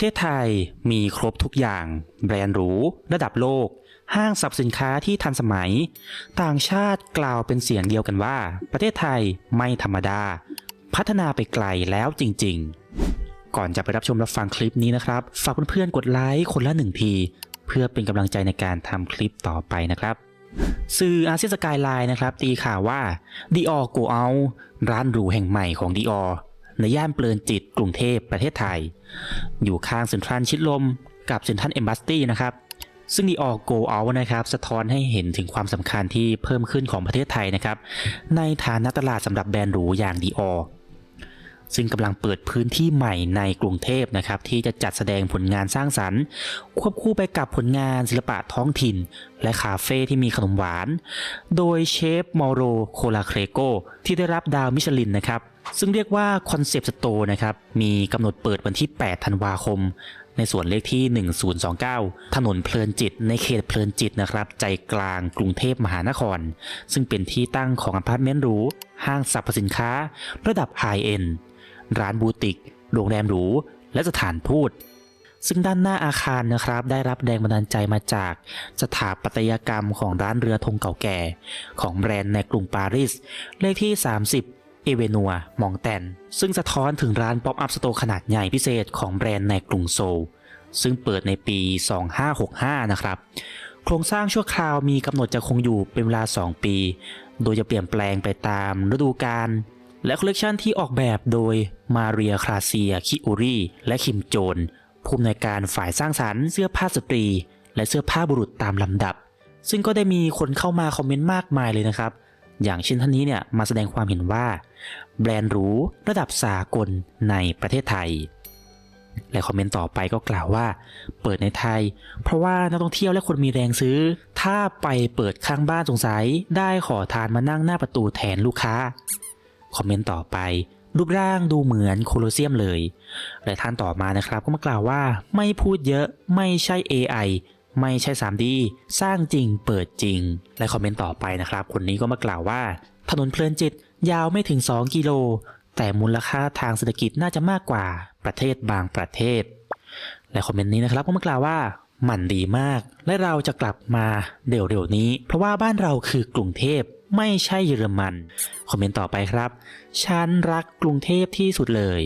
ประเทศไทยมีครบทุกอย่าง แบรนด์หรู ระดับโลก ห้างสรรพสินค้าที่ทันสมัย ต่างชาติกล่าวเป็นเสียงเดียวกันว่า ประเทศไทยไม่ธรรมดา พัฒนาไปไกลแล้วจริง ๆ ก่อนจะไปรับชมรับฟังคลิปนี้นะครับ ฝากเพื่อนๆกดไลค์คนละหนึ่งที เพื่อเป็นกำลังใจในการทำคลิปต่อไปนะครับสื่ออาเซียนสกายไลน์นะครับตีข่าวว่าดีออโกเอาร้านหรูแห่งใหม่ของดีออ ในย่านเปลินจิตกรุงเทพประเทศไทย อยู่ข้างเซ็นทรัลชิดลม กับเซ็นทรัลเอมบัสตี้นะครับซึ่งดีออโกเอานะครับสะท้อนให้เห็นถึงความสำคัญที่เพิ่มขึ้นของประเทศไทยนะครับในฐานะตลาดสำหรับแบรนด์หรูอย่างดีออ ซึ่งกำลังเปิดพื้นที่ใหม่ในกรุงเทพนะครับ ที่จะจัดแสดงผลงานสร้างสรรค์ ควบคู่ไปกับผลงานศิลปะท้องถิ่น และคาเฟ่ที่มีขนมหวาน โดยเชฟมอโรโคลาเครโกที่ได้รับดาวมิชลินนะครับซึ่งเรียกว่าคอนเซปต์สโตร์นะครับ มีกำหนดเปิดวันที่ 8 ธันวาคม ในส่วนเลขที่ 1029 ถนนเพลินจิต ในเขตเพลินจิตนะครับ ใจกลางกรุงเทพมหานคร ซึ่งเป็นที่ตั้งของอพาร์ตเมนต์หรู ห้างสรรพสินค้า ระดับไฮเอ็น ร้านบูติก โรงแรมหรู และสถานทูต ซึ่งด้านหน้าอาคารนะครับ ได้รับแรงบันดาลใจมาจากสถาปัตยกรรมของร้านเรือธงเก่าแก่ ของแบรนด์ในกรุงปารีส เลขที่ 30เอเวนัวมองแตน ซึ่งสะท้อนถึงร้านป๊อปอัพสโตร์ขนาดใหญ่พิเศษของแบรนด์ในกรุงโซล ซึ่งเปิดในปี 2565 นะครับ โครงสร้างชั่วคราวมีกำหนดจะคงอยู่เป็นเวลา 2 ปี โดยจะเปลี่ยนแปลงไปตามฤดูกาล และคอลเลกชันที่ออกแบบโดยมาเรียคลาเซีย คิอุรีและคิมโจน ผู้อำนวยการฝ่ายสร้างสรรค์เสื้อผ้าสตรี และเสื้อผ้าบุรุษตามลำดับ ซึ่งก็ได้มีคนเข้ามาคอมเมนต์มากมายเลยนะครับ อย่างเช่นท่านนี้เนี่ยมาแสดงความเห็นว่า แบรนด์หรูระดับสากลในประเทศไทย และคอมเมนต์ต่อไปก็กล่าวว่า เปิดในไทย เพราะว่านักท่องเที่ยวและคนมีแรงซื้อ ถ้าไปเปิดข้างบ้านสงสัย ได้ขอทานมานั่งหน้าประตูแทนลูกค้า คอมเมนต์ต่อไป รูปร่างดูเหมือนโคลอเซียมเลยและท่านต่อมานะครับก็มากล่าวว่าไม่พูดเยอะไม่ใช่ AI ไม่ใช่ 3D สร้างจริงเปิดจริง และคอมเมนต์ต่อไปนะครับ คนนี้ก็มากล่าวว่า ถนนเพลินจิตยาวไม่ถึง 2 กิโล แต่มูลค่าทางเศรษฐกิจน่าจะมากกว่าประเทศบางประเทศ และคอมเมนต์นี้นะครับก็มากล่าวว่ามันดีมาก และเราจะกลับมาเร็วๆนี้ เพราะว่าบ้านเราคือกรุงเทพ ไม่ใช่เยอรมันคอมเมนต์ต่อไปครับฉันรักกรุงเทพที่สุดเลย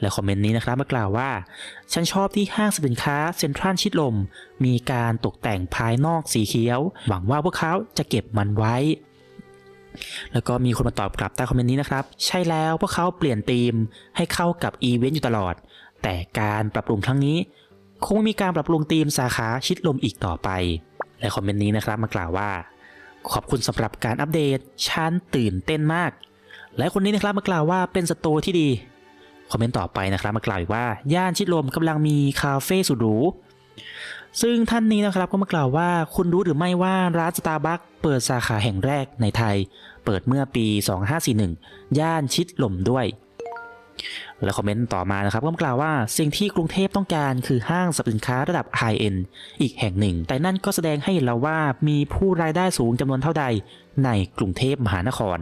และคอมเมนต์นี้นะครับมากล่าวว่า ฉันชอบที่ห้างสินค้าเซ็นทรัลชิดลม มีการตกแต่งภายนอกสีเขียว หวังว่าพวกเขาจะเก็บมันไว้ แล้วก็มีคนมาตอบกลับใต้คอมเมนต์นี้นะครับ ใช่แล้วพวกเขาเปลี่ยนธีมให้เข้ากับอีเวนต์อยู่ตลอด แต่การปรับปรุงครั้งนี้ คงไม่มีการปรับปรุงธีมสาขาชิดลมอีกต่อไป และคอมเมนต์นี้นะครับมากล่าวว่า ขอบคุณสำหรับการอัปเดตฉันตื่นเต้นมาก และคนนี้นะครับมากล่าวว่าเป็นสตร์ที่ดี คอมเมนต์ต่อไปนะครับมากล่าวอีกว่า ย่านชิดลมกำลังมีคาเฟ่สุดหรูซึ่งท่านนี้นะครับก็มากล่าวว่าคุณรู้หรือไม่ว่าร้านสตาร์บัคเปิดสาขาแห่งแรกในไทย เปิดเมื่อปี 2541 ย่านชิดลมด้วย และคอมเมนต์ต่อมานะครับก็กล่าวว่าสิ่งที่กรุงเทพต้องการคือห้างสรรพสินค้าระดับไฮเอ็นอีกแห่งหนึ่ง แต่นั่นก็แสดงให้เห็นแล้วว่ามีผู้รายได้สูงจำนวนเท่าใดในกรุงเทพมหานคร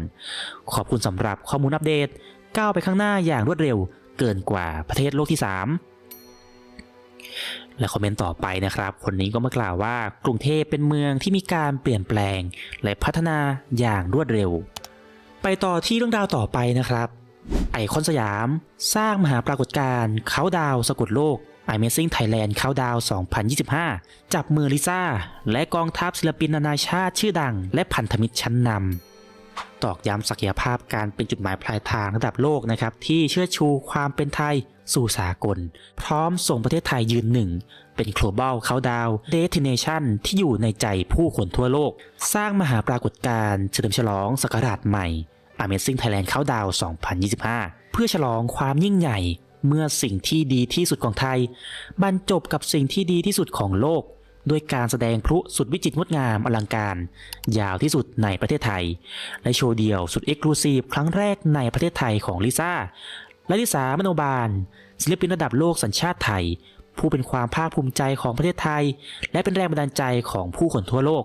ขอบคุณสำหรับข้อมูลอัปเดตก้าวไปข้างหน้าอย่างรวดเร็วเกินกว่าประเทศโลกที่ 3 และคอมเมนต์ต่อไปนะครับ คนนี้ก็มากล่าวว่ากรุงเทพเป็นเมืองที่มีการเปลี่ยนแปลง และพัฒนาอย่างรวดเร็ว ไปต่อที่เรื่องราวต่อไปนะครับ ไอคอนสยาม สร้างมหาปรากฏการณ์เขาดาวสะกดโลก Amazing Thailand เขาดาว2025 จับมือลิซ่า และกองทัพศิลปินนานาชาติชื่อดัง และพันธมิตรชั้นนำตอกย้ำศักยภาพการเป็นจุดหมายปลายทางระดับโลกนะครับ ที่เชื่อชูความเป็นไทยสู่สากล พร้อมส่งประเทศไทยยืนหนึ่ง เป็น global เขาดาว destination ที่อยู่ในใจผู้คนทั่วโลก สร้างมหาปรากฏการณ์เฉลิมฉลองศักราชใหม่ Amazing Thailand เขาดาว2025 เพื่อฉลองความยิ่งใหญ่ เมื่อสิ่งที่ดีที่สุดของไทย บรรจบกับสิ่งที่ดีที่สุดของโลก ด้วยการแสดงพลุสุดวิจิตรงดงามอลังการ ยาวที่สุดในประเทศไทย และโชว์เดี่ยวสุดเอกลูซีฟครั้งแรกในประเทศไทยของลิซ่าและลิสามโนบาล ศิลปินระดับโลกสัญชาติไทย ผู้เป็นความภาคภูมิใจของประเทศไทย และเป็นแรงบันดาลใจของผู้คนทั่วโลก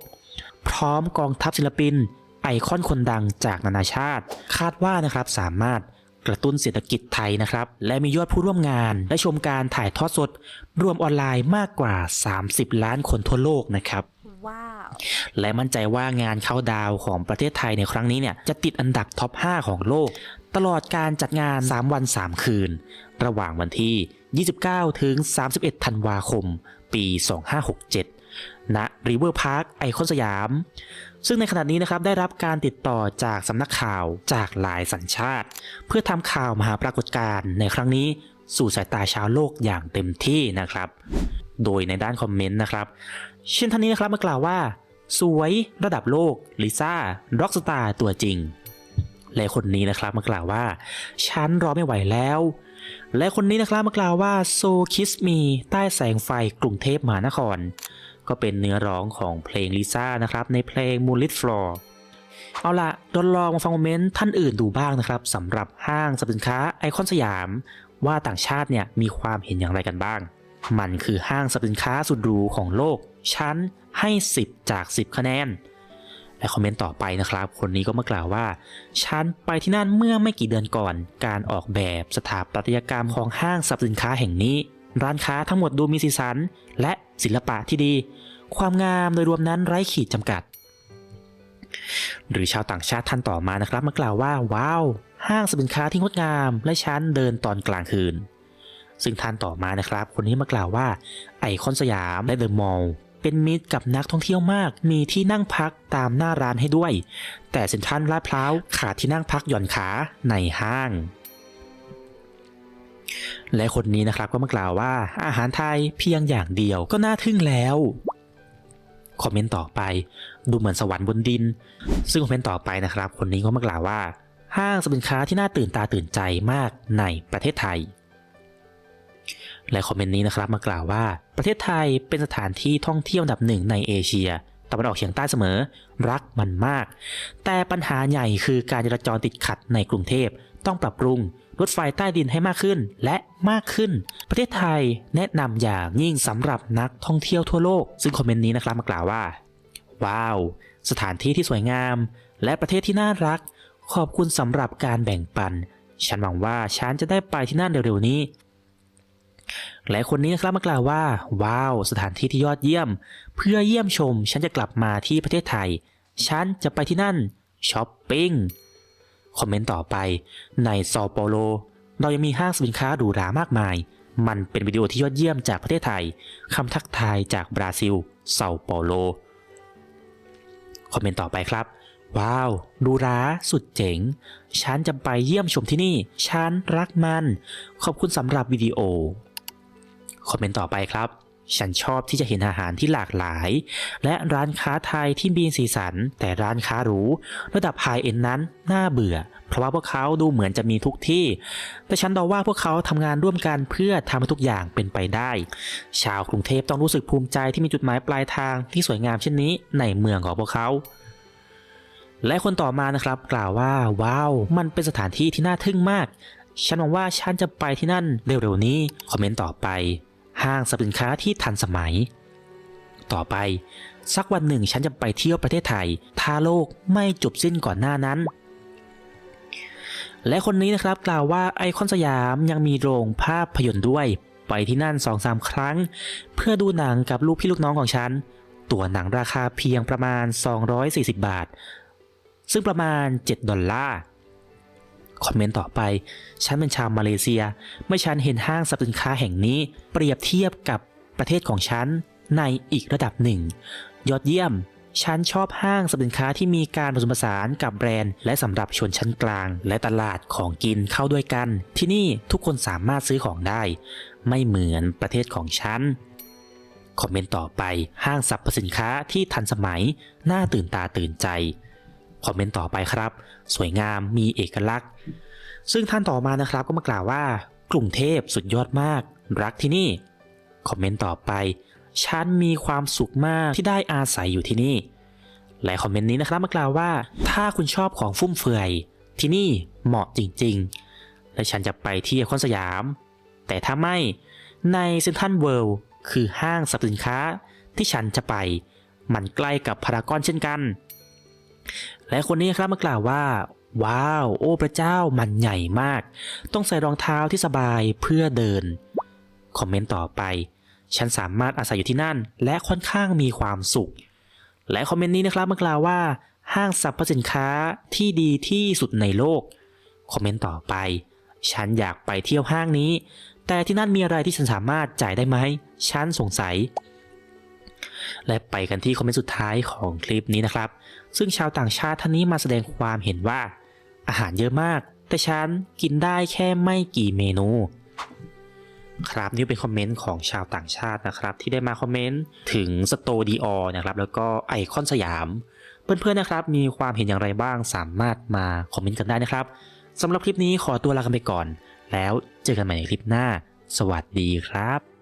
พร้อมกองทัพศิลปิน ไอคอนคนดังจากนานาชาติ คาดว่านะครับสามารถกระตุ้นเศรษฐกิจไทยนะครับ และมียอดผู้ร่วมงาน และชมการถ่ายทอดสด รวมออนไลน์มากกว่า 30 ล้านคนทั่วโลกนะครับว้าวและมั่นใจว่างานเข้าดาวน์ของประเทศไทยในครั้งนี้เนี่ยจะติดอันดับท็อป 5 ของโลก ตลอดการจัดงาน 3 วัน 3 คืน ระหว่างวันที่ 29 ถึง 31 ธันวาคม ปี 2567 ณริเวอร์พาร์คไอคอนสยาม ซึ่งในขณะนี้นะครับได้รับการติดต่อจากสำนักข่าวจากหลายสัญชาติ เพื่อทำข่าวมหาปรากฏการณ์ในครั้งนี้สู่สายตาชาวโลกอย่างเต็มที่นะครับ โดยในด้านคอมเมนต์นะครับ เช่นท่านนี้นะครับมากล่าวว่า สวยระดับโลกลิซ่าร็อกสตาร์ตัวจริง และคนนี้นะครับมากล่าวว่า ฉันรอไม่ไหวแล้ว และคนนี้นะครับมากล่าวว่า So Kiss Me ใต้แสงไฟกรุงเทพมหานคร ก็เป็นเนื้อร้องของเพลงลิซ่านะครับในเพลง Moonlit Floor เอาละเราลองมาฟังคอมเมนต์ท่านอื่นดูบ้างนะครับสำหรับห้างสินค้าไอคอนสยาม ว่าต่างชาติเนี่ยมีความเห็นอย่างไรกันบ้าง มันคือห้างสินค้าสุดหรูของโลกฉันให้ 10 จาก 10 คะแนนและคอมเมนต์ต่อไปนะครับ คนนี้ก็มากล่าวว่า ฉันไปที่นั่นเมื่อไม่กี่เดือนก่อน การออกแบบสถาปัตยกรรมของห้างสรรพสินค้าแห่งนี้ ร้านค้าทั้งหมดดูมีสีสัน และศิลปะที่ดี ความงามโดยรวมนั้นไร้ขีดจำกัด หรือชาวต่างชาติท่านต่อมานะครับมากล่าวว่า ว้าว ห้างสรรพสินค้าที่งดงามและฉันเดินตอนกลางคืน ซึ่งท่านต่อมานะครับ คนนี้มากล่าวว่า ไอคอนสยามและเดอะมอลล์เป็นมิตรกับนักท่องเที่ยวมาก มีที่นั่งพักตามหน้าร้านให้ด้วย แต่เซ็นทรัลลาดพร้าวขาดที่นั่งพักหย่อนขาในห้าง และคนนี้นะครับก็มากล่าวว่าอาหารไทยเพียงอย่างเดียวก็น่าทึ่งแล้ว คอมเมนต์ต่อไป ดูเหมือนสวรรค์บนดิน ซึ่งคอมเมนต์ต่อไปนะครับ คนนี้ก็มากล่าวว่า ห้างสรรพสินค้าที่น่าตื่นตาตื่นใจมากในประเทศไทย และคอมเมนต์นี้นะครับมากล่าวว่าประเทศไทยเป็นสถานที่ท่องเที่ยวอันดับหนึ่งในเอเชียตะวันออกเฉียงใต้เสมอ รักมันมาก แต่ปัญหาใหญ่คือการจราจรติดขัดในกรุงเทพ ต้องปรับปรุง รถไฟใต้ดินให้มากขึ้นและมากขึ้น ประเทศไทยแนะนำอย่างยิ่งสำหรับนักท่องเที่ยวทั่วโลก ซึ่งคอมเมนต์นี้นะครับมากล่าวว่า ว้าว สถานที่ที่สวยงาม และประเทศที่น่ารัก ขอบคุณสำหรับการแบ่งปัน ฉันหวังว่าฉันจะได้ไปที่นั่นเร็วๆนี้และคนนี้นะครับมากล่าวว่า ว้าว สถานที่ที่ยอดเยี่ยม เพื่อเยี่ยมชม ฉันจะกลับมาที่ประเทศไทย ฉันจะไปที่นั่นช้อปปิ้ง คอมเมนต์ต่อไป ในซอโปโล เรายังมีห้างสินค้าหรูหรามากมาย มันเป็นวิดีโอที่ยอดเยี่ยมจากประเทศไทยคำทักทายจากบราซิลเซาเปาโล คอมเมนต์ต่อไปครับ ว้าวดูร้าสุดเจ๋ง ฉันจะไปเยี่ยมชมที่นี่ ฉันรักมัน ขอบคุณสำหรับวิดีโอ คอมเมนต์ต่อไปครับ ฉันชอบที่จะเห็นอาหารที่หลากหลาย และร้านค้าไทยที่มีสีสัน แต่ร้านค้าหรูระดับไฮเอ็นนั้นน่าเบื่อ เพราะว่าพวกเขาดูเหมือนจะมีทุกที่ แต่ฉันเดาว่าพวกเขาทำงานร่วมกันเพื่อทำให้ทุกอย่างเป็นไปได้ ชาวกรุงเทพต้องรู้สึกภูมิใจที่มีจุดหมายปลายทางที่สวยงามเช่นนี้ในเมืองของพวกเขาและคนต่อมานะครับกล่าวว่าว้าว มันเป็นสถานที่ที่น่าทึ่งมาก ฉันหวังว่าฉันจะไปที่นั่นเร็วๆนี้ คอมเมนต์ต่อไป ห้างสรรพสินค้าที่ทันสมัย ต่อไป สักวันหนึ่งฉันจะไปเที่ยวประเทศไทย ถ้าโลกไม่จบสิ้นก่อนหน้านั้น และคนนี้นะครับกล่าวว่าไอคอนสยามยังมีโรงภาพยนตร์ด้วย ไปที่นั่น2อสามครั้ง เพื่อดูหนังกับลูกพี่ลูกน้องของฉัน ตั๋วหนังราคาเพียงประมาณ 240 บาท ซึ่งประมาณ 7 ดอลลาร์ คอมเมนต์ต่อไป ฉันเป็นชาวมาเลเซีย เมื่อฉันเห็นห้างสรรพสินค้าแห่งนี้ เปรียบเทียบกับประเทศของฉันในอีกระดับหนึ่ง ยอดเยี่ยม ฉันชอบห้างสรรพสินค้าที่มีการผสมผสานกับแบรนด์ และสำหรับชนชั้นกลาง และตลาดของกินเข้าด้วยกัน ที่นี่ทุกคนสามารถซื้อของได้ ไม่เหมือนประเทศของฉันคอมเมนต์ต่อไปห้างสรรพสินค้าที่ทันสมัย น่าตื่นตาตื่นใจ คอมเมนต์ต่อไปครับ สวยงามมีเอกลักษณ์ ซึ่งท่านต่อมานะครับก็มากล่าวว่ากรุงเทพสุดยอดมาก รักที่นี่ คอมเมนต์ต่อไป ฉันมีความสุขมากที่ได้อาศัยอยู่ที่นี่ และคอมเมนต์นี้นะครับมากล่าวว่า ถ้าคุณชอบของฟุ่มเฟือยที่นี่เหมาะจริง ๆ และฉันจะไปที่ไอคอนสยาม แต่ถ้าไม่ในเซ็นทรัลเวิลด์คือห้างสรรพสินค้าที่ฉันจะไป มันใกล้กับพารากอนเช่นกัน และคนนี้ครับมากล่าวว่า ว้าว โอ้พระเจ้ามันใหญ่มาก ต้องใส่รองเท้าที่สบายเพื่อเดิน คอมเมนต์ต่อไป ฉันสามารถอาศัยอยู่ที่นั่น และค่อนข้างมีความสุข และคอมเมนต์นี้นะครับมันกล่าวว่า ห้างสรรพสินค้าที่ดีที่สุดในโลก คอมเมนต์ต่อไป ฉันอยากไปเที่ยวห้างนี้ แต่ที่นั่นมีอะไรที่ฉันสามารถจ่ายได้ไหม ฉันสงสัย และไปกันที่คอมเมนต์สุดท้ายของคลิปนี้นะครับ ซึ่งชาวต่างชาติท่านนี้มาแสดงความเห็นว่า อาหารเยอะมาก แต่ฉันกินได้แค่ไม่กี่เมนู ครับนี่เป็นคอมเมนต์ของชาวต่างชาตินะครับ ที่ได้มาคอมเมนต์ถึงสโตดีออนะครับ แล้วก็ไอคอนสยาม เพื่อนๆนะครับ มีความเห็นอย่างไรบ้างสามารถมาคอมเมนต์กันได้นะครับสำหรับคลิปนี้ขอตัวลากันไปก่อน แล้วเจอกันใหม่ในคลิปหน้า สวัสดีครับ